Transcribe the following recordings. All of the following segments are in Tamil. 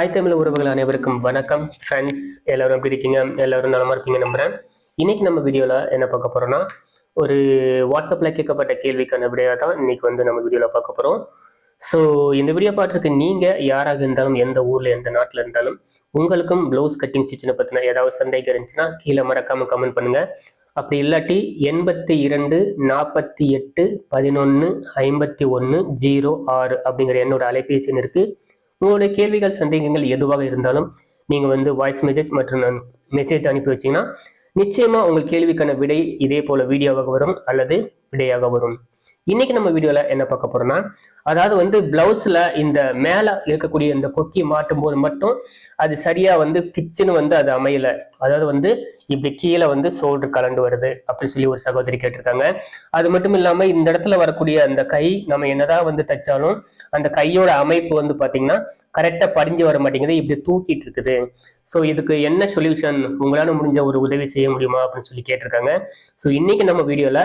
தாய் தமிழ் உறவுகள் அனைவருக்கும் வணக்கம். ஃப்ரெண்ட்ஸ் எல்லாரும் எப்படி இருக்கீங்க? எல்லாரும் நலமா இருப்பீங்க நம்புறேன். இன்னைக்கு நம்ம வீடியோவில் என்ன பார்க்க போறோம்னா ஒரு வாட்ஸ்அப்பில் கேட்கப்பட்ட கேள்விக்கான விடையாக தான் இன்னைக்கு வந்து நம்ம வீடியோவில் பார்க்க போகிறோம் ஸோ இந்த வீடியோ பார்த்துருக்கு நீங்கள் யாராக இருந்தாலும் எந்த ஊரில் எந்த நாட்டில் இருந்தாலும் உங்களுக்கும் ப்ளவுஸ் கட்டிங் ஸ்டிச்சினை பற்றின ஏதாவது சந்தேகம் இருந்துச்சுன்னா கீழே மறக்காமல் கமெண்ட் பண்ணுங்கள் அப்படி இல்லாட்டி எண்பத்தி இரண்டு நாற்பத்தி எட்டு பதினொன்று ஐம்பத்தி ஒன்று ஜீரோ ஆறு அப்படிங்கிற என்னோட அலைபேசி எண் இருக்குது உங்களுடைய கேள்விகள் சந்தேகங்கள் எதுவாக இருந்தாலும் நீங்கள் வந்து வாய்ஸ் மெசேஜ் மற்றும் நான் மெசேஜ் அனுப்பி வச்சீங்கன்னா நிச்சயமாக உங்கள் கேள்விக்கான விடை இதே போல் வீடியோவாக வரும் அல்லது விடையாக வரும். இன்னைக்கு நம்ம வீடியோல என்ன பார்க்க போறோம்னா அதாவது வந்து பிளவுஸ்ல இந்த மேல இருக்கக்கூடிய இந்த கொக்கி மாட்டும் போது மட்டும் அது சரியா வந்து கிச்சன் வந்து அது அமையல. அதாவது வந்து இப்படி கீழே வந்து சோல்டர் கலண்டு வருது அப்படின்னு சொல்லி ஒரு சகோதரி கேட்டிருக்காங்க. அது மட்டும் இல்லாம இந்த இடத்துல வரக்கூடிய அந்த கை நம்ம என்னதான் வந்து தைச்சாலும் அந்த கையோட அமைப்பு வந்து பாத்தீங்கன்னா கரெக்டா படிஞ்சு வர மாட்டேங்குது. இப்படி தூக்கிட்டு இருக்குது. ஸோ இதுக்கு என்ன சொல்யூஷன் உங்களால முடிஞ்ச ஒரு உதவி செய்ய முடியுமா அப்படின்னு சொல்லி கேட்டிருக்காங்க. ஸோ இன்னைக்கு நம்ம வீடியோல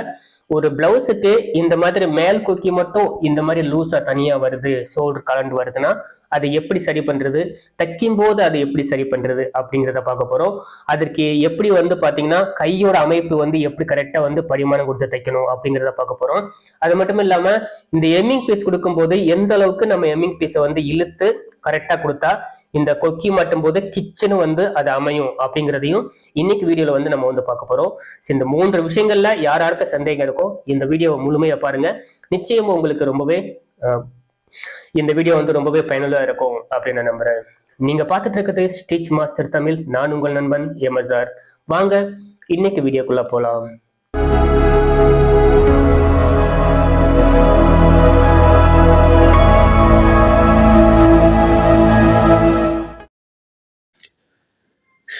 ஒரு பிளவுஸுக்கு இந்த மாதிரி மேல் கொக்கி மட்டும் இந்த மாதிரி லூஸா தனியா வருது ஷோல்டர் கலண்டு வருதுன்னா அதை எப்படி சரி பண்றது? தைக்கும் போது அதை எப்படி சரி பண்றது அப்படிங்கிறத பார்க்க போறோம். அதற்கு எப்படி வந்து பாத்தீங்கன்னா கையோட அமைப்பு வந்து எப்படி கரெக்டா வந்து பரிமாணம் கொடுத்து தைக்கணும் அப்படிங்கிறத பார்க்க போறோம். அது மட்டும் இல்லாம இந்த எம்மிங் பீஸ் கொடுக்கும்போது எந்த அளவுக்கு நம்ம எம்மிங் பீஸை வந்து இழுத்து கரெக்டா கொடுத்தா இந்த கொக்கி மாட்டும் போது கிச்சனும் வந்து அது அமையும் அப்படிங்கிறதையும் இன்னைக்கு வீடியோல வந்து நம்ம வந்து பார்க்க போறோம். இந்த மூன்று விஷயங்கள்ல யார் யாருக்கு சந்தேகம் இருக்கோ இந்த வீடியோவை முழுமையா பாருங்க. நிச்சயம் உங்களுக்கு ரொம்பவே இந்த வீடியோ வந்து ரொம்பவே பயனுள்ளதா இருக்கும் அப்படின்னு நான் நம்புறேன். நீங்க பார்த்துட்டு இருக்கிறது ஸ்டிச் மாஸ்டர் தமிழ் நான் உங்கள் நண்பன் எம்எஸ்ஆர் வாங்க இன்னைக்கு வீடியோக்குள்ள போலாம்.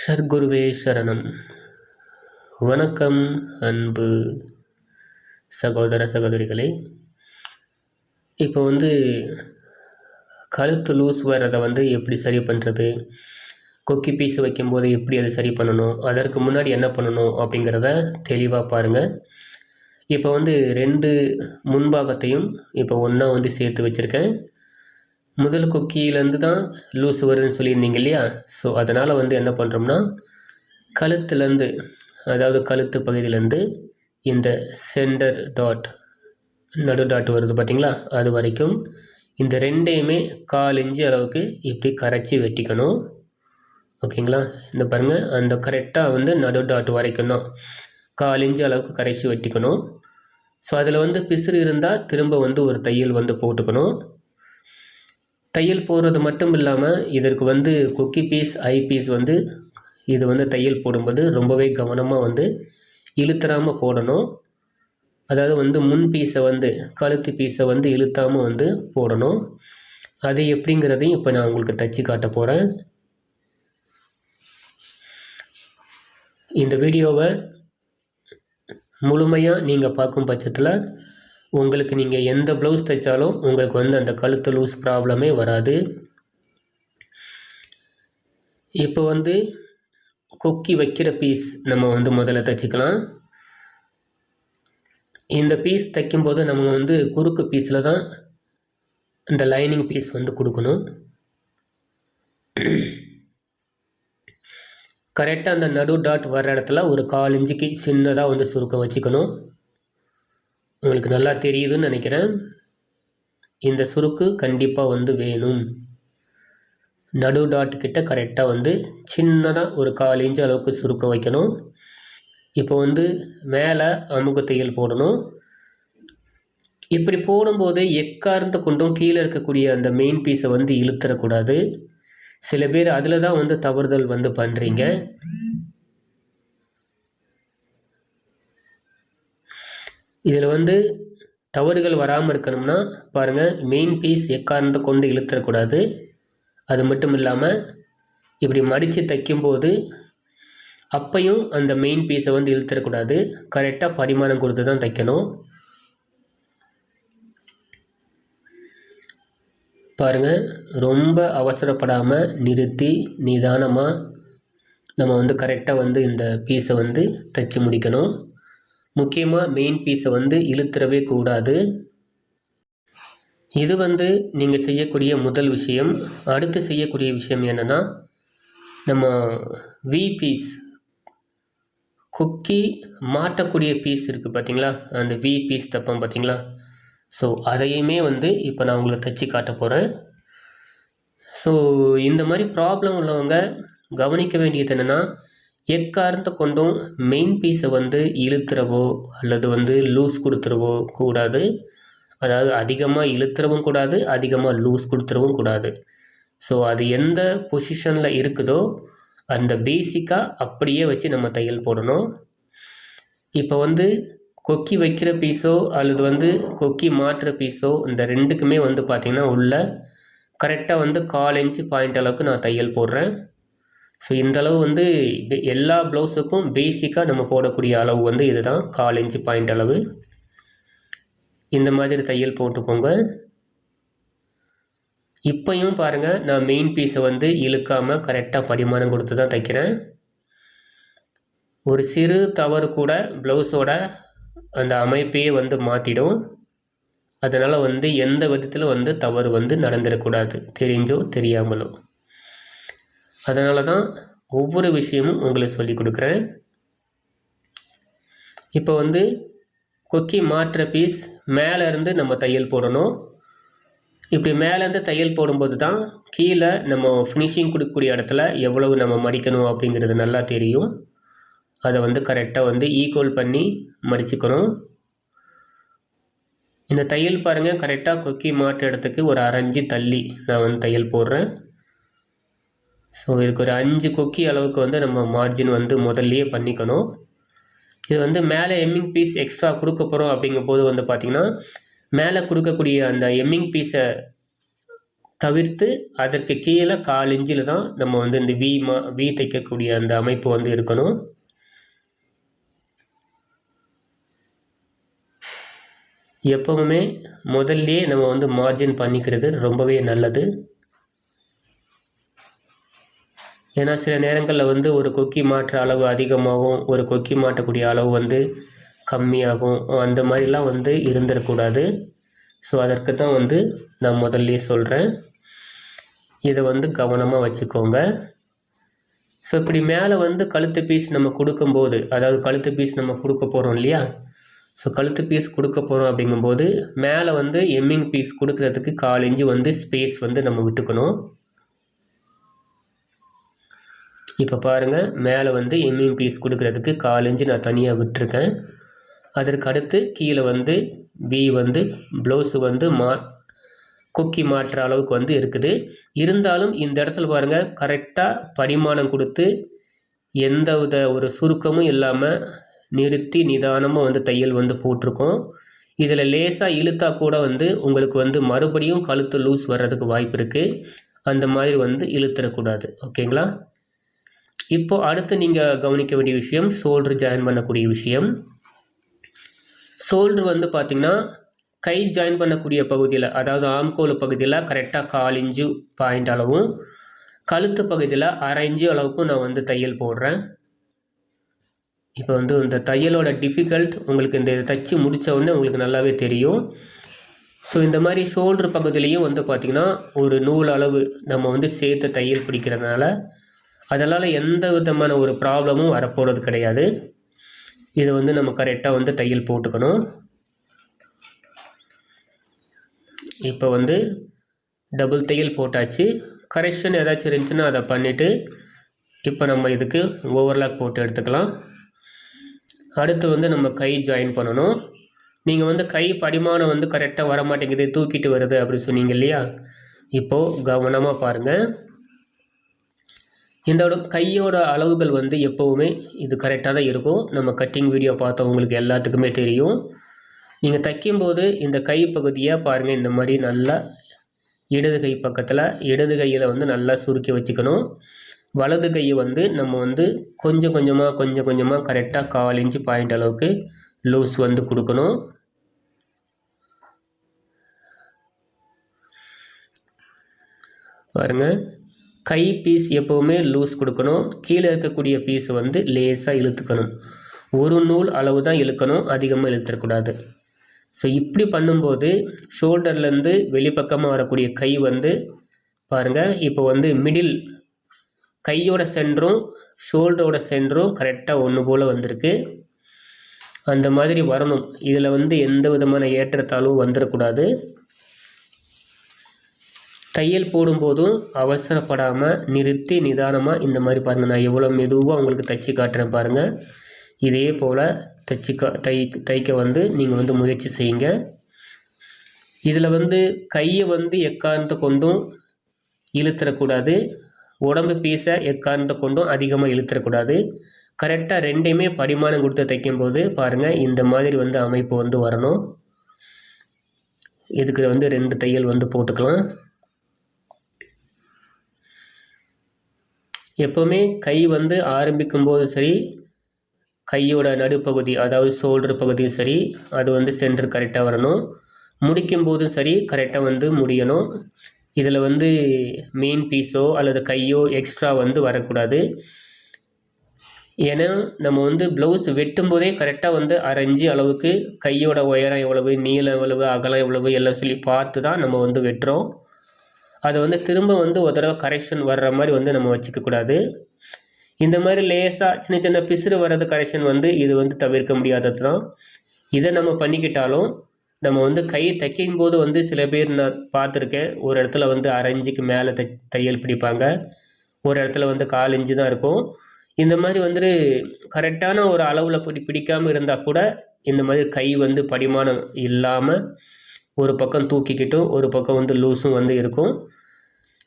சர்க்குருவே சரணம். வணக்கம் அன்பு சகோதர சகோதரிகளே. இப்போ வந்து கழுத்து லூஸ் வர்றதை வந்து எப்படி சரி பண்ணுறது கொக்கி பீஸ் வைக்கும்போது எப்படி அதை சரி பண்ணணும்? அதற்கு முன்னாடி என்ன பண்ணணும் அப்படிங்கிறத தெளிவாக பாருங்கள் இப்போ வந்து ரெண்டு முன்பாகத்தையும் இப்போ ஒன்றா வந்து சேர்த்து வச்சுருக்கேன். முதல் கொக்கியிலேருந்து தான் லூஸ் வருதுன்னு சொல்லியிருந்தீங்க இல்லையா? ஸோ அதனால் வந்து என்ன பண்ணுறோம்னா கழுத்துலேருந்து அதாவது கழுத்து பகுதியிலேருந்து இந்த சென்டர் டாட் நடு டாட் வருது பார்த்தீங்களா அது வரைக்கும் இந்த ரெண்டையுமே கால் இன்ச்சு அளவுக்கு இப்படி கரைச்சி வெட்டிக்கணும். ஓகேங்களா? இந்த பாருங்கள் அந்த கரெக்டாக வந்து நடு டாட் வரைக்கும் தான் கால் இன்ச்சு அளவுக்கு கரைச்சி வெட்டிக்கணும். ஸோ அதில் வந்து பிசுறு இருந்தால் திரும்ப வந்து ஒரு தையல் வந்து போட்டுக்கணும். தையல் போடுறது மட்டும் இல்லாமல் இதற்கு வந்து கொக்கி பீஸ் ஐ பீஸ் வந்து இது வந்து தையல் போடும்போது ரொம்பவே கவனமாக வந்து இழுத்துறாமல் போடணும். அதாவது வந்து முன் பீஸை வந்து கழுத்து பீஸை வந்து இழுத்தாமல் வந்து போடணும். அது எப்படிங்கிறதையும் இப்போ நான் உங்களுக்கு தச்சு காட்ட போகிறேன் இந்த வீடியோவை முழுமையாக நீங்கள் பார்க்கும் பட்சத்தில் உங்களுக்கு நீங்கள் எந்த ப்ளவுஸ் தைச்சாலும் உங்களுக்கு வந்து அந்த கழுத்து லூஸ் ப்ராப்ளமே வராது. இப்போ வந்து கொக்கி வைக்கிற பீஸ் நம்ம வந்து முதல்ல தைச்சிக்கலாம். இந்த பீஸ் தைக்கும்போது நம்ம வந்து குறுக்கு பீஸில் தான் இந்த லைனிங் பீஸ் வந்து கொடுக்கணும். கரெக்டாக அந்த நடு டாட் வர்ற இடத்துல ஒரு கால் இன்ச்சுக்கு சின்னதாக வந்து சுருக்கம் வச்சுக்கணும். உங்களுக்கு நல்லா தெரியுதுன்னு நினைக்கிறேன். இந்த சுருக்கு கண்டிப்பாக வந்து வேணும். நடு டாட் கிட்ட கரெக்டாக வந்து சின்னதாக ஒரு கால் இன்ச்சு அளவுக்கு சுருக்கம் வைக்கணும். இப்போ வந்து மேலே அமுக்கு தையல் போடணும். இப்படி போடும்போது எக்கார்ந்த கொண்டும் கீழே இருக்கக்கூடிய அந்த மெயின் பீஸை வந்து இழுத்துடக்கூடாது சில பேர் அதில் தான் வந்து தவறுதல் வந்து பண்ணுறீங்க இதில் வந்து தவறுகள் வராமல் இருக்கணும்னா பாருங்கள் மெயின் பீஸ் எக்காரணத்தை கொண்டு இழுத்துடக்கூடாது. அது மட்டும் இல்லாமல் இப்படி மடித்து தைக்கும்போது அப்பையும் அந்த மெயின் பீஸை வந்து இழுத்துறக்கூடாது கரெக்டாக பரிமாணம் கொடுத்து தான் தைக்கணும். பாருங்கள் ரொம்ப அவசரப்படாமல் நிறுத்தி நிதானமாக நம்ம வந்து கரெக்டாக வந்து இந்த பீஸை வந்து தைச்சி முடிக்கணும். முக்கியமாக மெயின் பீஸை வந்து இழுத்துறவே கூடாது. இது வந்து நீங்கள் செய்யக்கூடிய முதல் விஷயம். அடுத்து செய்யக்கூடிய விஷயம் என்னென்னா நம்ம வி பீஸ் குக்கி மாட்டக்கூடிய பீஸ் இருக்குது பார்த்தீங்களா அந்த வி பீஸ் தப்பம் பார்த்தீங்களா ஸோ அதையுமே வந்து இப்போ நான் உங்களுக்கு தச்சு காட்ட போகிறேன் ஸோ இந்த மாதிரி ப்ராப்ளம் உள்ளவங்க கவனிக்க வேண்டியது என்னென்னா எக்காரணத்தை கொண்டும் மெயின் பீஸை வந்து இழுத்துறவோ அல்லது வந்து லூஸ் கொடுத்துறவோ கூடாது. அதாவது அதிகமாக இழுத்துறவும் கூடாது அதிகமாக லூஸ் கொடுத்துறவும் கூடாது. ஸோ அது எந்த பொசிஷனில் இருக்குதோ அந்த பேசிக்காக அப்படியே வச்சு நம்ம தையல் போடணும். இப்போ வந்து கொக்கி வைக்கிற பீஸோ அல்லது வந்து கொக்கி மாற்றுற பீஸோ இந்த ரெண்டுக்குமே வந்து பார்த்திங்கன்னா உள்ள கரெக்டாக வந்து கால் இன்ச்சு பாயிண்ட் அளவுக்கு நான் தையல் போடுறேன். ஸோ இந்த அளவு வந்து எல்லா ப்ளவுஸுக்கும் பேசிக்காக நம்ம போடக்கூடிய அளவு வந்து இதுதான். கால் இன்ச்சு பாயிண்ட் அளவு. இந்த மாதிரி தையல் போட்டுக்கோங்க. இப்பையும் பாருங்கள் நான் மெயின் பீஸை வந்து இழுக்காமல் கரெக்டாக பரிமாணம் கொடுத்து தான் தைக்கிறேன். ஒரு சிறு தவறு கூட ப்ளவுஸோட அந்த அமைப்பையே வந்து மாற்றிடும் அதனால் வந்து எந்த விதத்தில் வந்து தவறு வந்து நடந்துடக்கூடாது. தெரிஞ்சோ தெரியாமலோ. அதனால தான் ஒவ்வொரு விஷயமும் உங்களுக்கு சொல்லி கொடுக்குறேன். இப்போ வந்து கொக்கி மாற்ற பீஸ் மேலேருந்து நம்ம தையல் போடணும். இப்படி மேலேருந்து தையல் போடும்போது தான் கீழே நம்ம ஃபினிஷிங் கொடுக்கக்கூடிய இடத்துல எவ்வளவு நம்ம மடிக்கணும் அப்படிங்கிறது நல்லா தெரியும். அதை வந்து கரெக்டாக வந்து ஈக்குவல் பண்ணி மடிச்சுக்கணும். இந்த தையல் பாருங்கள் கரெக்டாக கொக்கி மாற்ற இடத்துக்கு ஒரு அரைஞ்சி தள்ளி நான் வந்து தையல் போடுறேன். ஸோ இதுக்கு ஒரு அஞ்சு கொக்கி அளவுக்கு வந்து நம்ம மார்ஜின் வந்து முதல்லையே பண்ணிக்கணும். இது வந்து மேலே எம்மிங் பீஸ் எக்ஸ்ட்ரா கொடுக்க போகிறோம் அப்படிங்கும்போது வந்து பார்த்திங்கன்னா மேலே கொடுக்கக்கூடிய அந்த எம்மிங் பீஸை தவிர்த்து அதற்கு கீழே கால் இஞ்சில் தான் நம்ம வந்து இந்த வி மா வி தைக்கக்கூடிய அந்த அமைப்பு வந்து இருக்கணும். எப்பவுமே முதல்லையே நம்ம வந்து மார்ஜின் பண்ணிக்கிறது ரொம்பவே நல்லது. ஏன்னா சில நேரங்களில் வந்து ஒரு கொக்கி மாட்டுற அளவு அதிகமாகும் ஒரு கொக்கி மாட்டக்கூடிய அளவு வந்து கம்மியாகும் அந்த மாதிரிலாம் வந்து இருந்துடக்கூடாது ஸோ அதற்கு தான் வந்து நான் முதல்ல சொல்கிறேன் இதை வந்து கவனமாக வச்சுக்கோங்க. ஸோ இப்படி மேலே வந்து கழுத்து பீஸ் நம்ம கொடுக்கும்போது அதாவது கழுத்து பீஸ் நம்ம கொடுக்க போகிறோம் இல்லையா? ஸோ கழுத்து பீஸ் கொடுக்க போகிறோம் அப்படிங்கும்போது மேலே வந்து எம்மிங் பீஸ் கொடுக்கறதுக்கு கால் இன்ச்சு வந்து ஸ்பேஸ் வந்து நம்ம விட்டுக்கணும். இப்போ பாருங்கள் மேலே வந்து எம்மிங் பீஸ் கொடுக்கறதுக்கு கால் இன்ச்சு நான் தனியாக விட்டுருக்கேன். அதற்கு அடுத்து கீழே வந்து பி வந்து ப்ளவுஸு வந்து மா கொக்கி மாற்ற அளவுக்கு வந்து இருக்குது. இருந்தாலும் இந்த இடத்துல பாருங்கள் கரெக்டாக படிமானம் கொடுத்து எந்த வித ஒரு சுருக்கமும் இல்லாமல் நிறுத்தி நிதானமாக வந்து தையல் வந்து போட்டிருக்கோம். இதில் லேசாக இழுத்தா கூட வந்து உங்களுக்கு வந்து மறுபடியும் கழுத்து லூஸ் வர்றதுக்கு வாய்ப்பு இருக்குது அந்த மாதிரி வந்து இழுத்துடக்கூடாது. ஓகேங்களா? இப்போ அடுத்து நீங்கள் கவனிக்க வேண்டிய விஷயம் ஷோல்டர் ஜாயின் பண்ணக்கூடிய விஷயம். ஷோல்டர் வந்து பார்த்திங்கன்னா கை ஜாயின் பண்ணக்கூடிய பகுதியில் அதாவது ஆம்கோல் பகுதியில் கரெக்டாக கால் இன்ச்சு பாயிண்ட் அளவும் கழுத்து பகுதியில் அரை இன்ச்சு அளவுக்கும் நான் வந்து தையல் போடுறேன். இப்போ வந்து இந்த தையலோட டிஃபிகல்ட் உங்களுக்கு இந்த தச்சு முடித்த உடனே உங்களுக்கு நல்லாவே தெரியும். ஸோ இந்த மாதிரி ஷோல்டர் பகுதியிலையும் வந்து பார்த்திங்கன்னா ஒரு நூல் அளவு நம்ம வந்து சேர்த்து தையல் பிடிக்கிறதுனால அதனால் எந்த விதமான ஒரு ப்ராப்ளமும் வரப்போகிறது கிடையாது. இதை வந்து நம்ம கரெக்டாக வந்து தையல் போட்டுக்கணும். இப்போ வந்து டபுள் தையல் போட்டாச்சு. கரெக்ஷன் ஏதாச்சும் இருந்துச்சுன்னா அதை பண்ணிவிட்டு இப்போ நம்ம இதுக்கு ஓவர்லாக் போட்டு எடுத்துக்கலாம். அடுத்து வந்து நம்ம கை ஜாயின் பண்ணணும். நீங்கள் வந்து கை படிமானம் வந்து கரெக்டாக வர மாட்டேங்குது தூக்கிட்டு வருது அப்படி சொன்னீங்க இல்லையா? இப்போது கவனமாக பாருங்கள் இதோட கையோட அளவுகள் வந்து எப்போவுமே இது கரெக்டாக தான் இருக்கும். நம்ம கட்டிங் வீடியோ பார்த்தவங்களுக்கு எல்லாத்துக்குமே தெரியும். நீங்கள் தைக்கும்போது இந்த கை பாருங்கள் இந்த மாதிரி நல்லா இடது கை பக்கத்தில் இடது கையில் வந்து நல்லா சுருக்கி வச்சுக்கணும். வலது கையை வந்து நம்ம வந்து கொஞ்சம் கொஞ்சமாக கொஞ்சம் கொஞ்சமாக கரெக்டாக கால் இன்ச்சு பாயிண்ட் அளவுக்கு லூஸ் வந்து கொடுக்கணும். பாருங்கள் கை பீஸ் எப்போவுமே லூஸ் கொடுக்கணும். கீழே இருக்கக்கூடிய பீஸ் வந்து லேசாக இழுத்துக்கணும். ஒரு நூல் அளவு தான் இழுக்கணும். அதிகமாக இழுத்துடக்கூடாது ஸோ இப்படி பண்ணும்போது ஷோல்டர்லேருந்து வெளிப்பக்கமாக வரக்கூடிய கை வந்து பாருங்கள் இப்போ வந்து மிடில் கையோட சென்றும் ஷோல்டரோட சென்றும் கரெக்டாக ஒன்று போல் வந்திருக்கு. அந்த மாதிரி வரணும். இதில் வந்து எந்த விதமான ஏற்றத்தாழ்வும் வந்துடக்கூடாது தையல் போடும்போதும் அவசரப்படாமல் நிறுத்தி நிதானமாக இந்த மாதிரி பாருங்கள் நான் எவ்வளோ மெதுவாக உங்களுக்கு தைச்சி காட்டுறேன் பாருங்கள் இதே போல் தைச்சி கா தை தைக்க வந்து நீங்கள் வந்து முயற்சி செய்யுங்க. இதில் வந்து கையை வந்து எக்காரணத்தை கொண்டும் இழுத்துறக்கூடாது. உடம்பு பீஸை எக்காரணத்தை கொண்டும் அதிகமாக இழுத்துறக்கூடாது. கரெக்டாக ரெண்டையுமே படிமானம் கொடுத்து தைக்கும்போது பாருங்கள் இந்த மாதிரி வந்து அமைப்பு வந்து வரணும். இதுக்கு வந்து ரெண்டு தையல் வந்து போட்டுக்கலாம். எப்போவுமே கை வந்து ஆரம்பிக்கும் போது சரி கையோட நடுப்பகுதி அதாவது ஷோல்டர் பகுதியும் சரி அது வந்து சென்டர் கரெக்டாக வரணும். முடிக்கும் போதும் சரி கரெக்டாக வந்து முடியணும். இதில் வந்து மெயின் பீஸோ அல்லது கையோ எக்ஸ்ட்ரா வந்து வரக்கூடாது. ஏன்னா நம்ம வந்து ப்ளவுஸ் வெட்டும் போதே கரெக்டாக வந்து அரைஞ்சி அளவுக்கு கையோட உயரம் எவ்வளவு நீளம் எவ்வளவு அகலம் எவ்வளவு எல்லாம் சொல்லி பார்த்து தான் நம்ம வந்து வெட்டுறோம். அதை வந்து திரும்ப வந்து ஒரு தடவை கரெக்ஷன் வர்ற மாதிரி வந்து நம்ம வச்சுக்கக்கூடாது இந்த மாதிரி லேசாக சின்ன சின்ன பிசுறு வர்றது கரெக்ஷன் வந்து இது வந்து தவிர்க்க முடியாதது தான். இதை நம்ம பண்ணிக்கிட்டாலும் நம்ம வந்து கை தைக்கும் போது வந்து சில பேர் நான் பார்த்துருக்கேன். ஒரு இடத்துல வந்து அரைஞ்சிக்கு மேலே தை தையல் பிடிப்பாங்க. ஒரு இடத்துல வந்து கால் இஞ்சி தான் இருக்கும். இந்த மாதிரி வந்துட்டு கரெக்டான ஒரு அளவில் பிடி பிடிக்காமல் இருந்தால் கூட இந்த மாதிரி கை வந்து படிமானம் இல்லாமல் ஒரு பக்கம் தூக்கிக்கிட்டும் ஒரு பக்கம் வந்து லூஸும் வந்து இருக்கும்.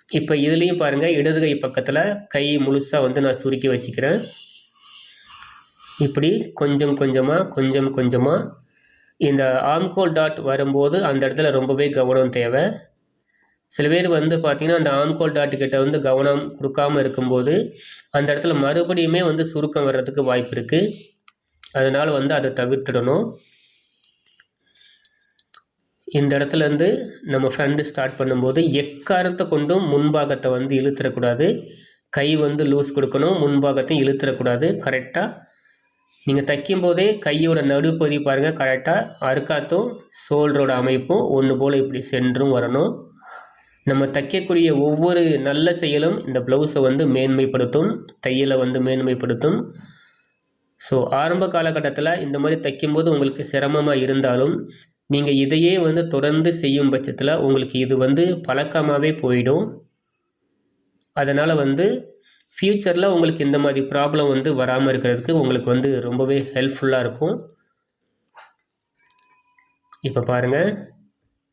இப்போ இதுலேயும் பாருங்கள் இடது கை பக்கத்தில் கை முழுசாக வந்து நான் சுருக்கி வச்சுக்கிறேன். இப்படி கொஞ்சம் கொஞ்சமாக கொஞ்சம் கொஞ்சமாக இந்த ஆம்கோல் டாட் வரும்போது அந்த இடத்துல ரொம்பவே கவனம் தேவை. சில பேர் வந்து பார்த்திங்கன்னா அந்த ஆம்கோல் டாட் கிட்ட வந்து கவனம் கொடுக்காம இருக்கும்போது அந்த இடத்துல மறுபடியுமே வந்து சுருக்கம் வர்றதுக்கு வாய்ப்பு இருக்குது அதனால் வந்து அதை தவிர்த்திடணும். இந்த இடத்துலேருந்து நம்ம ஃப்ரெண்டு ஸ்டார்ட் பண்ணும்போது எக்காரத்தை கொண்டும் முன்பாகத்தை வந்து இழுத்துறக்கூடாது. கை வந்து லூஸ் கொடுக்கணும் முன்பாகத்தையும் இழுத்துறக்கூடாது. கரெக்டாக நீங்கள் தைக்கும் போதே கையோட நடுப்பகுதி பாருங்கள் கரெக்டாக அறுக்காத்தும் சோல்டரோட அமைப்பும் ஒன்று போல் இப்படி சென்றும் வரணும். நம்ம தைக்கக்கூடிய ஒவ்வொரு நல்ல செயலும் இந்த ப்ளவுஸை வந்து மேன்மைப்படுத்தும் தையலை வந்து மேன்மைப்படுத்தும். ஸோ ஆரம்ப காலகட்டத்தில் இந்த மாதிரி தைக்கும்போது உங்களுக்கு சிரமமாக இருந்தாலும் நீங்கள் இதையே வந்து தொடர்ந்து செய்யும் பட்சத்தில் உங்களுக்கு இது வந்து பழக்கமாகவே போயிடும். அதனால் வந்து ஃப்யூச்சரில் உங்களுக்கு இந்த மாதிரி ப்ராப்ளம் வந்து வராமல் இருக்கிறதுக்கு உங்களுக்கு வந்து ரொம்பவே ஹெல்ப்ஃபுல்லாக இருக்கும். இப்போ பாருங்கள்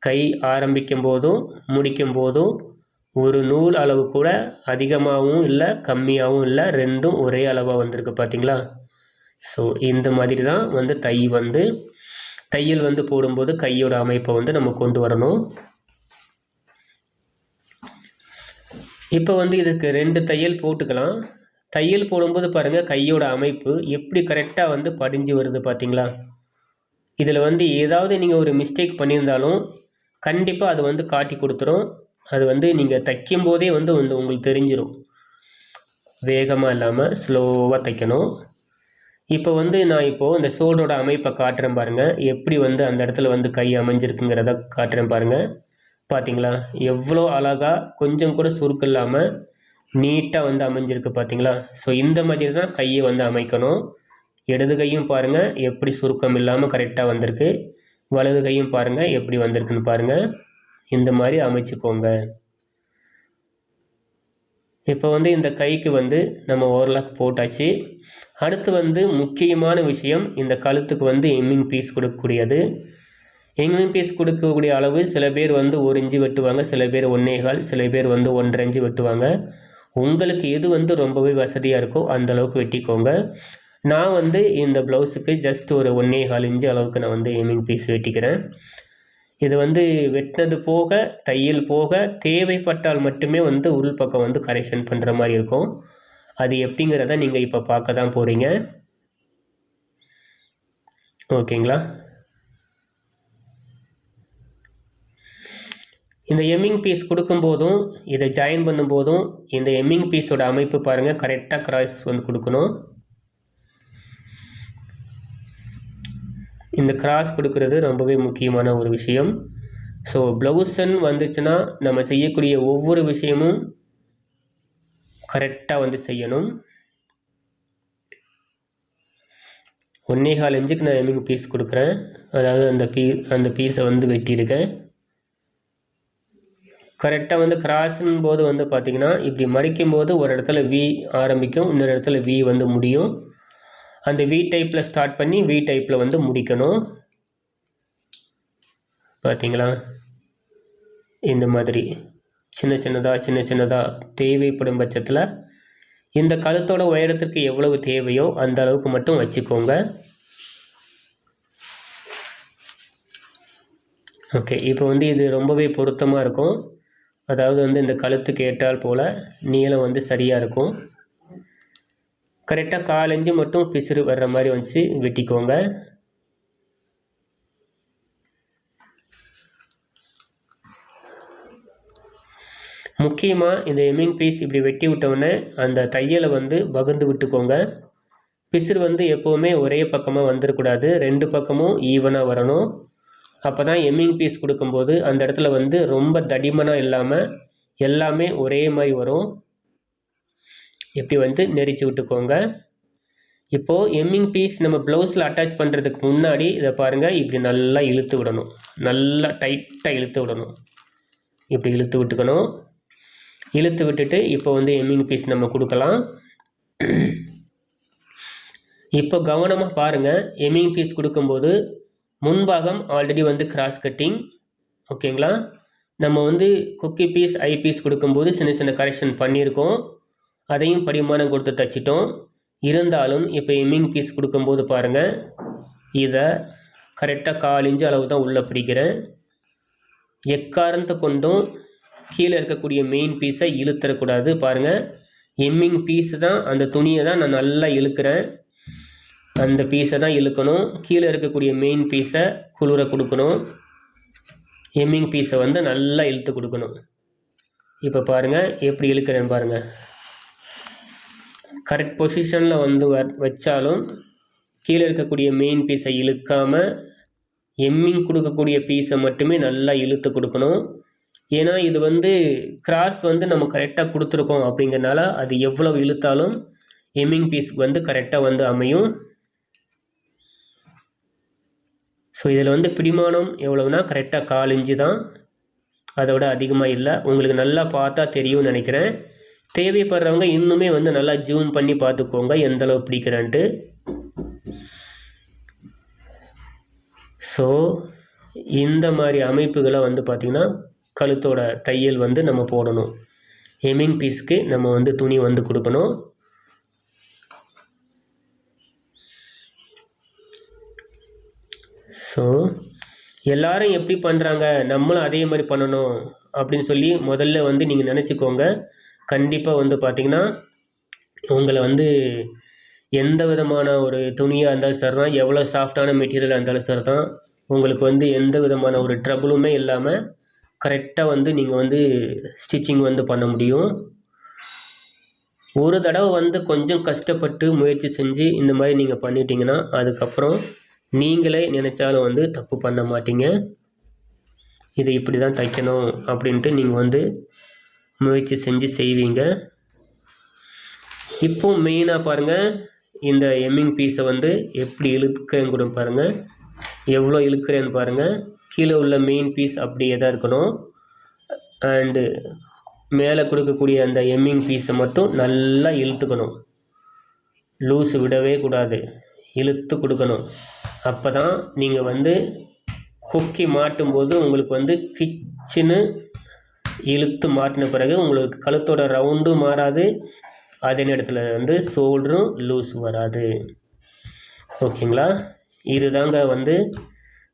கை ஆரம்பிக்கும் போதும் முடிக்கும் போதும் ஒரு நூல் அளவு கூட அதிகமாகவும் இல்லை கம்மியாகவும் இல்லை ரெண்டும் ஒரே அளவாக வந்திருக்கு பார்த்தீங்களா ஸோ இந்த மாதிரி தான் வந்து தை வந்து தையல் வந்து போடும்போது கையோட அமைப்பை வந்து நம்ம கொண்டு வரணும். இப்போ வந்து இதுக்கு ரெண்டு தையல் போட்டுக்கலாம். தையல் போடும்போது பாருங்கள் கையோட அமைப்பு எப்படி கரெக்டாக வந்து படிஞ்சு வருது பார்த்தீங்களா? இதில் வந்து ஏதாவது நீங்கள் ஒரு மிஸ்டேக் பண்ணியிருந்தாலும் கண்டிப்பாக அது வந்து காட்டி கொடுத்துரும். அது வந்து நீங்கள் தைக்கும் போதே வந்து வந்து உங்களுக்கு தெரிஞ்சிடும் வேகமாக இல்லாமல் ஸ்லோவாக தைக்கணும். இப்போ வந்து நான் இப்போது இந்த ஷோல்டரோட அமைப்பை காட்டுறேன் பாருங்கள் எப்படி வந்து அந்த இடத்துல வந்து கை அமைஞ்சிருக்குங்கிறத காட்டுறேன் பாருங்கள் பார்த்தீங்களா எவ்வளோ அழகாக கொஞ்சம் கூட சுருக்கு இல்லாமல் நீட்டாக வந்து அமைஞ்சிருக்கு பார்த்தீங்களா ஸோ இந்த மாதிரி தான் கையை வந்து அமைக்கணும். இடது கையும் பாருங்கள் எப்படி சுருக்கம் இல்லாமல் கரெக்டாக வந்திருக்கு. வலது கையும் பாருங்கள் எப்படி வந்திருக்குன்னு பாருங்கள் இந்த மாதிரி அமைச்சுக்கோங்க. இப்போ வந்து இந்த கைக்கு வந்து நம்ம ஓவர்லாக் போட்டாச்சு. அடுத்து வந்து முக்கியமான விஷயம் இந்த கழுத்துக்கு வந்து எம்மிங் பீஸ் கொடுக்கக்கூடியது. எம்மிங் பீஸ் கொடுக்கக்கூடிய அளவு சில பேர் வந்து ஒரு இன்ச்சு வெட்டுவாங்க சில பேர் ஒன்றே கால் சில பேர் வந்து ஒன்றரை இன்ச்சு வெட்டுவாங்க. உங்களுக்கு எது வந்து ரொம்பவே வசதியாக இருக்கோ அந்த அளவுக்கு வெட்டிக்கோங்க. நான் வந்து இந்த ப்ளவுஸுக்கு ஜஸ்ட் ஒரு ஒன்னே கால் இன்ச்சு அளவுக்கு நான் வந்து எம்மிங் பீஸ் வெட்டிக்கிறேன். இது வந்து வெட்டினது போக தையல் போக தேவைப்பட்டால் மட்டுமே வந்து உள் பக்கம் வந்து கரெக்ஷன் பண்ணுற மாதிரி இருக்கும். அது எப்படிங்கிறத நீங்கள் இப்போ பார்க்க தான் போகிறீங்க ஓகேங்களா? இந்த எம்மிங் பீஸ் கொடுக்கும்போதும் இதை ஜாயின் பண்ணும்போதும் இந்த எம்மிங் பீஸோட அமைப்பு பாருங்கள் கரெக்டாக கிராஸ் வந்து கொடுக்கணும். இந்த கிராஸ் கொடுக்கறது ரொம்பவே முக்கியமான ஒரு விஷயம். ஸோ ப்ளவுஸன் வந்துச்சுன்னா நம்ம செய்யக்கூடிய ஒவ்வொரு விஷயமும் கரெக்டாக வந்து செய்யணும். ஒன்னே கால் இன்ச்சுக்கு நான் எம்மிங் பீஸ் கொடுக்குறேன். அதாவது அந்த பீ அந்த பீஸை வந்து வெட்டியிருக்கேன். கரெக்டாக வந்து கிராஸுங்கும் போது வந்து பார்த்திங்கன்னா இப்படி மடிக்கும் போது ஒரு இடத்துல வி ஆரம்பிக்கும் இன்னொரு இடத்துல வி வந்து முடியும். அந்த வி டைப்பில் ஸ்டார்ட் பண்ணி வி டைப்பில் வந்து முடிக்கணும். பார்த்திங்களா? இந்த மாதிரி. சின்ன சின்னதாக சின்ன சின்னதாக தேவைப்படும் பட்சத்தில் இந்த கழுத்தோட உயரத்துக்கு எவ்வளவு தேவையோ அந்த அளவுக்கு மட்டும் வச்சுக்கோங்க. ஓகே இப்போ வந்து இது ரொம்பவே பொருத்தமாக இருக்கும். அதாவது வந்து இந்த கழுத்துக்கு ஏற்றால் போல் நீளம் வந்து சரியாக இருக்கும். கரெக்டாக காலஞ்சு மட்டும் பிசுறு வர்ற மாதிரி வச்சு வெட்டிக்கோங்க. முக்கியமாக இந்த எம்மிங் பீஸ் இப்படி வெட்டி விட்டவுடனே அந்த தையலை வந்து பகிர்ந்து விட்டுக்கோங்க. பிசுறு வந்து எப்போவுமே ஒரே பக்கமாக வந்துடக்கூடாது ரெண்டு பக்கமும் ஈவனாக வரணும். அப்போ தான் எம்மிங் பீஸ் கொடுக்கும்போது அந்த இடத்துல வந்து ரொம்ப தடிமனாக இல்லாமல் எல்லாமே ஒரே மாதிரி வரும். இப்படி வந்து நெரிச்சு விட்டுக்கோங்க. இப்போது எம்மிங் பீஸ் நம்ம ப்ளவுஸில் அட்டாச் பண்ணுறதுக்கு முன்னாடி இதை பாருங்கள் இப்படி நல்லா இழுத்து விடணும். நல்லா டைட்டாக இழுத்து விடணும். இப்படி இழுத்து விட்டுக்கணும். இழுத்து விட்டுட்டு இப்போ வந்து எம்மிங் பீஸ் நம்ம கொடுக்கலாம். இப்போ கவனமாக பாருங்கள் எம்மிங் பீஸ் கொடுக்கும்போது முன்பாகம் ஆல்ரெடி வந்து கிராஸ் கட்டிங் ஓகேங்களா நம்ம வந்து குக்கி பீஸ் ஐ பீஸ் கொடுக்கும்போது சின்ன சின்ன கரெக்ஷன் பண்ணியிருக்கோம். அதையும் படிமானம் கொடுத்து தச்சிட்டோம். இருந்தாலும் இப்போ எம்மிங் பீஸ் கொடுக்கும்போது பாருங்கள் இதை கரெக்டாக கால் இன்ச்சு அளவு தான் உள்ளே பிடிக்கிறேன். எக்காரணத்தை கொண்டும் கீழே இருக்கக்கூடிய மெயின் பீஸை இழுத்துறக்கூடாது. பாருங்கள் எம்மிங் பீஸு தான் அந்த துணியை தான் நான் நல்லா இழுக்கிறேன். அந்த பீஸை தான் இழுக்கணும். கீழே இருக்கக்கூடிய மெயின் பீஸை குளிர கொடுக்கணும். எம்மிங் பீஸை வந்து நல்லா இழுத்து கொடுக்கணும். இப்போ பாருங்கள் எப்படி இழுக்கிறேன்னு பாருங்கள் கரெக்ட் பொசிஷனில் வந்து வச்சாலும் கீழே இருக்கக்கூடிய மெயின் பீஸை இழுக்காமல் எம்மிங் கொடுக்கக்கூடிய பீஸை மட்டுமே நல்லா இழுத்து கொடுக்கணும். ஏன்னா இது வந்து கிராஸ் வந்து நம்ம கரெக்டாக கொடுத்துருக்கோம் அப்படிங்கிறனால அது எவ்வளவு இழுத்தாலும் எம்மிங் பீஸ்க்கு வந்து கரெக்டாக வந்து அமையும். ஸோ இதில் வந்து பிடிமானம் எவ்வளவுனா கரெக்டாக கால் தான். அதை விட அதிகமாக இல்லை. உங்களுக்கு நல்லா பார்த்தா தெரியும்னு நினைக்கிறேன். தேவைப்படுறவங்க இன்னுமே வந்து நல்லா ஜூம் பண்ணி பார்த்துக்கோங்க. எந்தளவு பிடிக்கிறான்ட்டு பிடிக்கிறேன்ட்டு. ஸோ இந்த மாதிரி அமைப்புகளை வந்து பார்த்திங்கன்னா கழுத்தோட தையல் வந்து நம்ம போடணும். ஹெமிங் பீஸ்க்கு நம்ம வந்து துணி வந்து கொடுக்கணும். ஸோ எல்லாரும் எப்படி பண்ணுறாங்க நம்மளும் அதே மாதிரி பண்ணணும் அப்படின்னு சொல்லி முதல்ல வந்து நீங்கள் நினச்சிக்கோங்க. கண்டிப்பாக வந்து பார்த்திங்கன்னா உங்களை வந்து எந்த விதமான ஒரு துணியாக இருந்தாலும் சரி தான் எவ்வளோ சாஃப்டான மெட்டீரியலாக இருந்தாலும் சரி தான் உங்களுக்கு வந்து எந்த விதமான ஒரு ட்ரபுளுமே இல்லாமல் கரெக்டாக வந்து நீங்கள் வந்து ஸ்டிச்சிங் வந்து பண்ண முடியும். ஒரு தடவை வந்து கொஞ்சம் கஷ்டப்பட்டு முயற்சி செஞ்சு இந்த மாதிரி நீங்கள் பண்ணிட்டீங்கன்னா அதுக்கப்புறம் நீங்களே நினச்சாலும் வந்து தப்பு பண்ண மாட்டீங்க. இதை இப்படி தான் தைக்கணும் அப்படின்ட்டு நீங்கள் வந்து முயற்சி செஞ்சு செய்வீங்க. இப்போ மெயினாக பாருங்கள் இந்த எம்மிங் பீஸை வந்து எப்படி இழுக்கிறேன்னு கூட பாருங்கள் எவ்வளோ இழுக்கிறேன்னு பாருங்கள் கீழே உள்ள மெயின் பீஸ் அப்படியே தான் இருக்கணும். அண்டு மேலே கொடுக்கக்கூடிய அந்த எம்மிங் பீஸை மட்டும் நல்லா இழுத்துக்கணும். லூஸு விடவே கூடாது. இழுத்து கொடுக்கணும். அப்போ தான் நீங்கள் வந்து கொக்கி மாட்டும்போது உங்களுக்கு வந்து கிச்சுன்னு இழுத்து மாட்டின பிறகு உங்களுக்கு கழுத்தோட ரவுண்டும் மாறாது. அதே நேரத்தில் வந்து ஷோல்டரும் லூஸ் வராது. ஓகேங்களா இதுதாங்க வந்து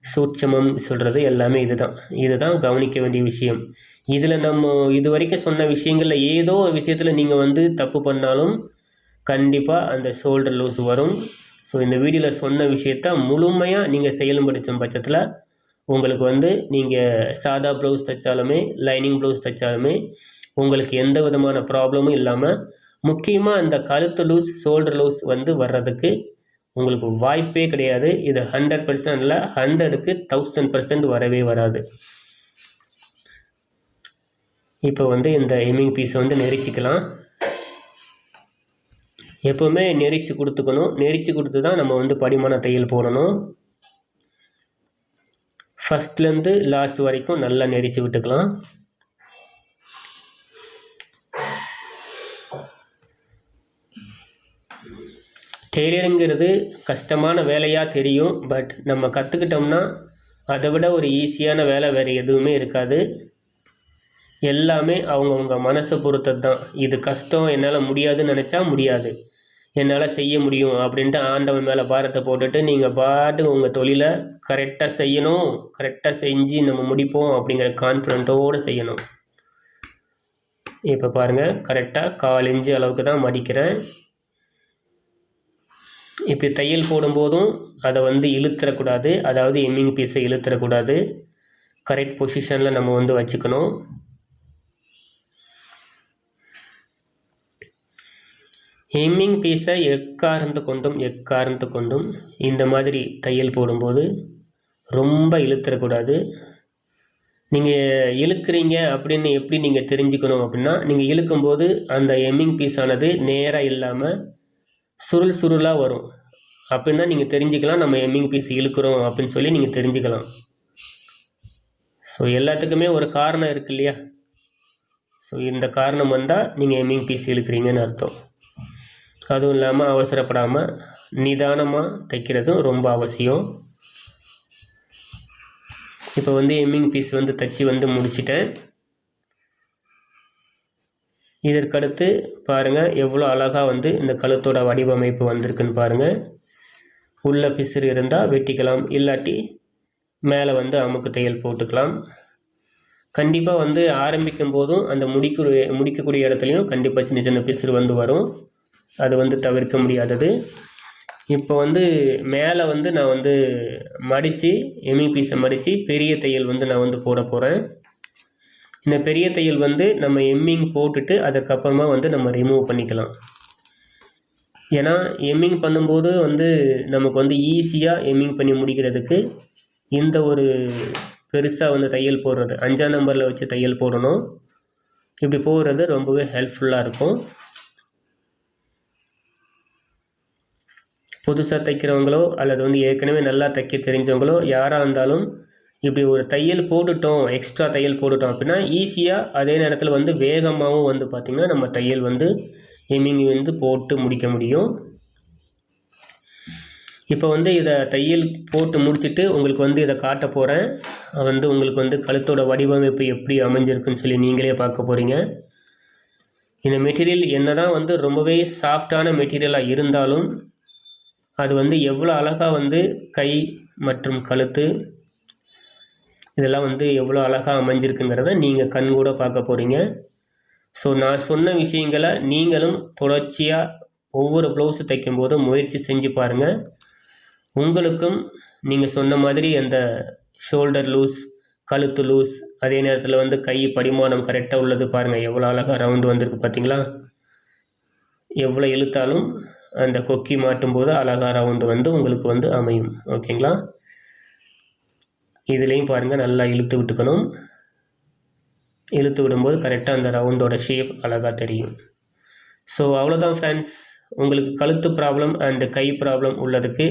சூட்சமம் சொல்கிறது எல்லாமே இதுதான். இதுதான் கவனிக்க வேண்டிய விஷயம். இதில் நம்ம இது வரைக்கும் சொன்ன விஷயங்களில் ஏதோ ஒரு விஷயத்தில் நீங்கள் வந்து தப்பு பண்ணாலும் கண்டிப்பாக அந்த ஷோல்டர் லூஸ் வரும். ஸோ இந்த வீடியோவில் சொன்ன விஷயத்த முழுமையாக நீங்கள் செயல்படுத்தும் பட்சத்தில் உங்களுக்கு வந்து நீங்கள் சாதா ப்ளவுஸ் தைச்சாலுமே லைனிங் ப்ளவுஸ் தைச்சாலுமே உங்களுக்கு எந்த விதமான ப்ராப்ளமும் இல்லாமல் முக்கியமாக இந்த கழுத்து லூஸ் ஷோல்டர் லூஸ் வந்து வர்றதுக்கு உங்களுக்கு வாய்ப்பே கிடையாது. இது ஹண்ட்ரட் பர்சன்டில் ஹண்ட்ரடுக்கு தௌசண்ட் பர்சன்ட் வரவே வராது. இப்போ வந்து இந்த எம்மிங் பீஸை வந்து நெரிச்சிக்கலாம். எப்போவுமே நெரிச்சு கொடுத்துக்கணும். நெரிச்சு கொடுத்து தான் நம்ம வந்து படிமான தையல் போடணும். ஃபஸ்ட்லேருந்து லாஸ்ட் வரைக்கும் நல்லா நெரிச்சு விட்டுக்கலாம். டெய்லருங்கிறது கஷ்டமான வேலையாக தெரியும் பட் நம்ம கற்றுக்கிட்டோம்னா அதை விட ஒரு ஈஸியான வேலை வேறு எதுவுமே இருக்காது. எல்லாமே அவங்கவுங்க மனசை பொறுத்தது தான் இது கஷ்டம் என்னால் முடியாதுன்னு நினச்சா முடியாது. என்னால் செய்ய முடியும் அப்படின்ட்டு ஆண்டவன் மேலே பாரத்தை போட்டுட்டு நீங்கள் பாட்டு உங்கள் தொழிலை கரெக்டாக செய்யணும் கரெக்டாக செஞ்சு நம்ம முடிப்போம் அப்படிங்கிற கான்ஃபிடென்ட்டோடு செய்யணும். இப்போ பாருங்கள் கரெக்டாக கால் இன்ச்சு அளவுக்கு தான் மடிக்கிறேன். இப்படி தையல் போடும்போதும் அதை வந்து இழுத்துறக்கூடாது. அதாவது எம்மிங் பீஸை இழுத்துறக்கூடாது. கரெக்ட் பொசிஷனில் நம்ம வந்து வச்சுக்கணும். எம்மிங் பீஸை எக்காரந்து கொண்டும் எக்காரந்து கொண்டும் இந்த மாதிரி தையல் போடும்போது ரொம்ப இழுத்துறக்கூடாது. நீங்கள் இழுக்கிறீங்க அப்படின்னு எப்படி நீங்கள் தெரிஞ்சுக்கணும் அப்படின்னா நீங்கள் இழுக்கும்போது அந்த எம்மிங் பீஸானது நேராக இல்லாமல் சுருள் சுருளாக வரும். அப்படின்னா நீங்கள் தெரிஞ்சுக்கலாம் நம்ம எம்மிங் பீஸ் இழுக்கிறோம் அப்படின்னு சொல்லி நீங்கள் தெரிஞ்சுக்கலாம். ஸோ எல்லாத்துக்குமே ஒரு காரணம் இருக்கு இல்லையா? ஸோ இந்த காரணம் வந்தால் நீங்கள் எம்மிங் பீஸ் இழுக்கிறீங்கன்னு அர்த்தம். அதுவும் இல்லாமல் அவசரப்படாமல் நிதானமாக தைக்கிறதும் ரொம்ப அவசியம். இப்போ வந்து எம்மிங் பீஸ் வந்து தைச்சி வந்து முடிச்சிட்டேன். இதற்கடுத்து பாருங்கள் எவ்வளோ அழகாக வந்து இந்த கழுத்தோட வடிவமைப்பு வந்திருக்குன்னு பாருங்கள் உள்ளே பிசுறு இருந்தால் வெட்டிக்கலாம் இல்லாட்டி மேலே வந்து அமுக்கு தையல் போட்டுக்கலாம். கண்டிப்பாக வந்து ஆரம்பிக்கும் போதும் அந்த முடிக்கூடிய முடிக்கக்கூடிய இடத்துலையும் கண்டிப்பாக சின்ன சின்ன பிசுறு வந்து வரும். அது வந்து தவிர்க்க முடியாதது. இப்போ வந்து மேலே வந்து நான் வந்து மடித்து எமி பீஸை மடித்து பெரிய தையல் வந்து நான் வந்து போட போகிறேன் இந்த பெரிய தையல் வந்து நம்ம எம்மிங் போட்டுட்டு அதுக்கப்புறமா வந்து நம்ம ரிமூவ் பண்ணிக்கலாம். ஏன்னா எம்மிங் பண்ணும்போது வந்து நமக்கு வந்து ஈஸியாக எம்மிங் பண்ணி முடிக்கிறதுக்கு இந்த ஒரு பெருசாக வந்து தையல் போடுறது. அஞ்சாம் நம்பரில் வச்சு தையல் போடணும். இப்படி போடுறது ரொம்பவே ஹெல்ப்ஃபுல்லாக இருக்கும். புதுசாக தைக்கிறவங்களோ அல்லது வந்து ஏற்கனவே நல்லா தைக்க தெரிஞ்சவங்களோ யாராக இருந்தாலும் இப்படி ஒரு தையல் போட்டுட்டோம் எக்ஸ்ட்ரா தையல் போட்டுட்டோம் அப்படின்னா ஈஸியாக அதே நேரத்தில் வந்து வேகமாகவும் வந்து பார்த்திங்கன்னா நம்ம தையல் வந்து எம்மிங் வந்து போட்டு முடிக்க முடியும். இப்போ வந்து இதை தையல் போட்டு முடிச்சுட்டு உங்களுக்கு வந்து இதை காட்ட போகிறேன் வந்து உங்களுக்கு வந்து கழுத்தோட வடிவமைப்பு எப்படி அமைஞ்சிருக்குன்னு சொல்லி நீங்களே பார்க்க போகிறீங்க இந்த மெட்டீரியல் என்ன தான் வந்து ரொம்பவே சாஃப்டான மெட்டீரியலாக இருந்தாலும் அது வந்து எவ்வளோ அழகாக வந்து கை மற்றும் கழுத்து இதெல்லாம் வந்து எவ்வளோ அழகாக அமைஞ்சிருக்குங்கிறத நீங்கள் கண் கூட பார்க்க போகிறீங்க ஸோ நான் சொன்ன விஷயங்களை நீங்களும் தொடர்ச்சியாக ஒவ்வொரு ப்ளவுஸு தைக்கும் போதும் முயற்சி செஞ்சு பாருங்கள் உங்களுக்கும் நீங்கள் சொன்ன மாதிரி அந்த ஷோல்டர் லூஸ் கழுத்து லூஸ் அதே நேரத்தில் வந்து கை படிமானம் கரெக்டாக உள்ளது பாருங்கள் எவ்வளோ அழகாக ரவுண்டு வந்திருக்கு பார்த்தீங்களா எவ்வளோ இழுத்தாலும் அந்த கொக்கி மாட்டும் போது அழகாக ரவுண்டு வந்து உங்களுக்கு வந்து அமையும். ஓகேங்களா இதுலேயும் பாருங்கள் நல்லா இழுத்து விட்டுக்கணும். இழுத்து விடும்போது கரெக்டாக அந்த ரவுண்டோட ஷேப் அழகாக தெரியும். ஸோ அவ்வளோதான் ஃப்ரெண்ட்ஸ் உங்களுக்கு கழுத்து ப்ராப்ளம் அண்டு கை ப்ராப்ளம் உள்ளதுக்கு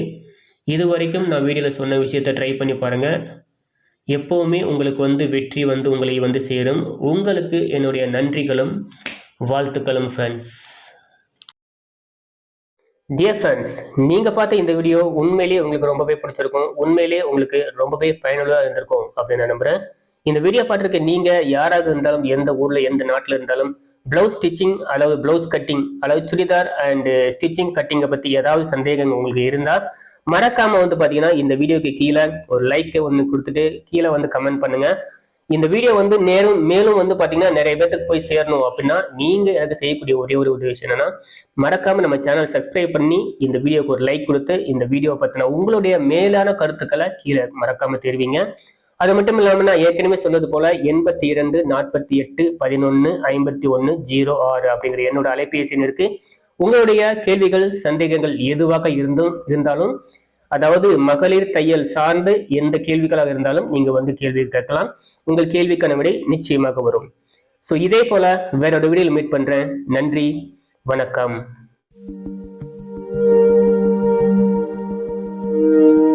இது வரைக்கும் நான் வீடியோவில் சொன்ன விஷயத்தை ட்ரை பண்ணி பாருங்கள் எப்போவுமே உங்களுக்கு வந்து வெற்றி வந்து உங்களை வந்து சேரும். உங்களுக்கு என்னுடைய நன்றிகளும் வாழ்த்துக்களும் ஃப்ரெண்ட்ஸ் டியர் ஃப்ரெண்ட்ஸ் நீங்கள் பார்த்த இந்த வீடியோ உண்மையிலேயே உங்களுக்கு ரொம்பவே பிடிச்சிருக்கும். உண்மையிலேயே உங்களுக்கு ரொம்பவே பயனுள்ளதாக இருந்திருக்கும் அப்படின்னு நான் நம்புகிறேன் இந்த வீடியோ பார்த்துருக்க நீங்கள் யாராக இருந்தாலும் எந்த ஊரில் எந்த நாட்டில் இருந்தாலும் ப்ளவுஸ் ஸ்டிச்சிங் அதாவது ப்ளவுஸ் கட்டிங் அதாவது சுடிதார் அண்டு ஸ்டிச்சிங் கட்டிங்கை பற்றி ஏதாவது சந்தேகங்கள் உங்களுக்கு இருந்தால் மறக்காமல் வந்து பார்த்தீங்கன்னா இந்த வீடியோக்கு கீழே ஒரு லைக்கை ஒன்று கொடுத்துட்டு கீழே வந்து கமெண்ட் பண்ணுங்கள் இந்த வீடியோ வந்து நேரும் மேலும் வந்து பார்த்தீங்கன்னா நிறைய பேர்த்துக்கு போய் சேரணும் அப்படின்னா நீங்கள் எனக்கு செய்யக்கூடிய ஒரே ஒரு உதவி என்னன்னா மறக்காம நம்ம சேனல் சப்ஸ்கிரைப் பண்ணி இந்த வீடியோக்கு ஒரு லைக் கொடுத்து இந்த வீடியோ பற்றின உங்களுடைய மேலான கருத்துக்களை கீழே மறக்காம தெரிவிங்க. அது மட்டும் இல்லாமல் நான் ஏற்கனவே சொன்னது போல எண்பத்தி இரண்டு நாற்பத்தி எட்டு பதினொன்று ஐம்பத்தி ஒன்று ஜீரோ ஆறு அப்படிங்கிற என்னோட அலைபேசி இருக்கு. உங்களுடைய கேள்விகள் சந்தேகங்கள் எதுவாக இருந்தும் இருந்தாலும் அதாவது மகளிர் தையல் சார்ந்து எந்த கேள்விகளாக இருந்தாலும் நீங்கள் வந்து கேள்வி கேட்கலாம். உங்கள் கேள்விக்கான விடை நிச்சயமாக வரும். ஸோ இதே போல வேறொரு வீடியோவில் மீட் பண்றேன். நன்றி. வணக்கம். thank you